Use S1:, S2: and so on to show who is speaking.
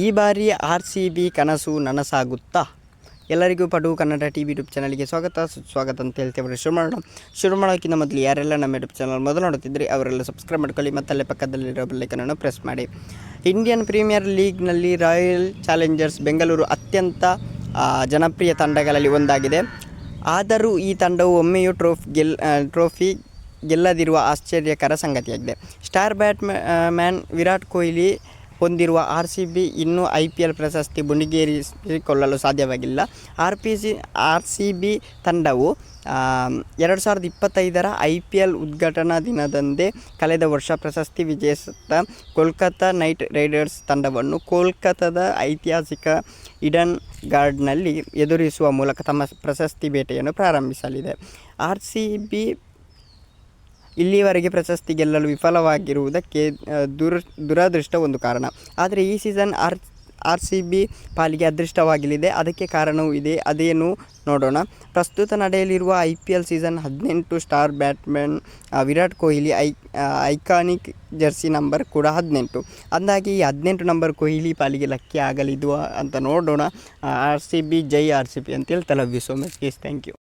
S1: ಈ ಬಾರಿ R C B ಕನಸು ನನಸಾಗುತ್ತಾ? ಎಲ್ಲರಿಗೂ Padu Kannada T V YouTube ಚಾನಲ್ಗೆ ಸ್ವಾಗತ. ಸುಸ್ವಾಗತ ಅಂತ ಹೇಳ್ತೇವೆ ಶುರು ಮಾಡೋಣ. ಶುರು ಮಾಡೋಕ್ಕಿಂತ ಮೊದಲು ಯಾರೆಲ್ಲ ನಮ್ಮ ಯೂಟ್ಯೂಬ್ ಚಾನಲ್ ಮೊದಲು ನೋಡುತ್ತಿದ್ದರೆ ಅವರೆಲ್ಲ ಸಬ್ಸ್ಕ್ರೈಬ್ ಮಾಡ್ಕೊಳ್ಳಿ ಮತ್ತು ಅಲ್ಲೇ ಪಕ್ಕದಲ್ಲಿರೋ ಬೆಲ್ಲೈಕನನ್ನು ಪ್ರೆಸ್ ಮಾಡಿ. ಇಂಡಿಯನ್ ಪ್ರೀಮಿಯರ್ ಲೀಗ್ನಲ್ಲಿ ರಾಯಲ್ ಚಾಲೆಂಜರ್ಸ್ ಬೆಂಗಳೂರು ಅತ್ಯಂತ ಜನಪ್ರಿಯ ತಂಡಗಳಲ್ಲಿ ಒಂದಾಗಿದೆ. ಆದರೂ ಈ ತಂಡವು ಒಮ್ಮೆಯೂ ಟ್ರೋಫ್ ಗೆಲ್ ಟ್ರೋಫಿ ಗೆಲ್ಲದಿರುವ ಆಶ್ಚರ್ಯಕರ ಸಂಗತಿಯಾಗಿದೆ. Star bat man Virat Kohli ಹೊಂದಿರುವ ಆರ್ ಸಿ ಬಿ ಇನ್ನೂ ಐ ಪಿ ಎಲ್ ಪ್ರಶಸ್ತಿ ಬುಣಿಗೇರಿಸಿಕೊಳ್ಳಲು ಸಾಧ್ಯವಾಗಿಲ್ಲ. R P C R C B ತಂಡವು ಎರಡು ಸಾವಿರದ ಇಪ್ಪತ್ತೈದರ ಐ ಪಿ ಎಲ್ ಉದ್ಘಾಟನಾ ದಿನದಂದೇ ಕಳೆದ ವರ್ಷ ಪ್ರಶಸ್ತಿ ವಿಜಯಿಸುತ್ತ ಕೋಲ್ಕತ್ತಾ ನೈಟ್ ರೈಡರ್ಸ್ ತಂಡವನ್ನು ಕೋಲ್ಕತ್ತಾದ ಐತಿಹಾಸಿಕ ಇಡನ್ ಗಾರ್ಡ್ನಲ್ಲಿ ಎದುರಿಸುವ ಮೂಲಕ ತಮ್ಮ ಪ್ರಶಸ್ತಿ ಬೇಟೆಯನ್ನು ಪ್ರಾರಂಭಿಸಲಿದೆ. ಆರ್ ಸಿ ಬಿ ಇಲ್ಲಿಯವರೆಗೆ ಪ್ರಶಸ್ತಿ ಗೆಲ್ಲಲು ವಿಫಲವಾಗಿರುವುದಕ್ಕೆ ದುರ್, ದುರದೃಷ್ಟ ಒಂದು ಕಾರಣ. ಆದರೆ ಈ season R R C B ಪಾಲಿಗೆ ಅದೃಷ್ಟವಾಗಲಿದೆ ಅದಕ್ಕೆ ಕಾರಣವೂ ಇದೆ. ಅದೇನು ನೋಡೋಣ. ಪ್ರಸ್ತುತ ನಡೆಯಲಿರುವ ಐ ಪಿ ಎಲ್ ಸೀಸನ್ ಹದಿನೆಂಟು star batsman Virat Kohli I iconic jersey number ಕೂಡ ಹದಿನೆಂಟು. ಅಂದಾಗಿ ಈ ಹದಿನೆಂಟು ನಂಬರ್ ಕೊಹ್ಲಿ ಪಾಲಿಗೆ ಲಕ್ಕಿ ಆಗಲಿದ್ವಾ ಅಂತ ನೋಡೋಣ. ಆರ್ ಸಿ ಬಿ ಜೈ ಆರ್ ಸಿ ಬಿ ಅಂತೇಳಿ love you so much thank you.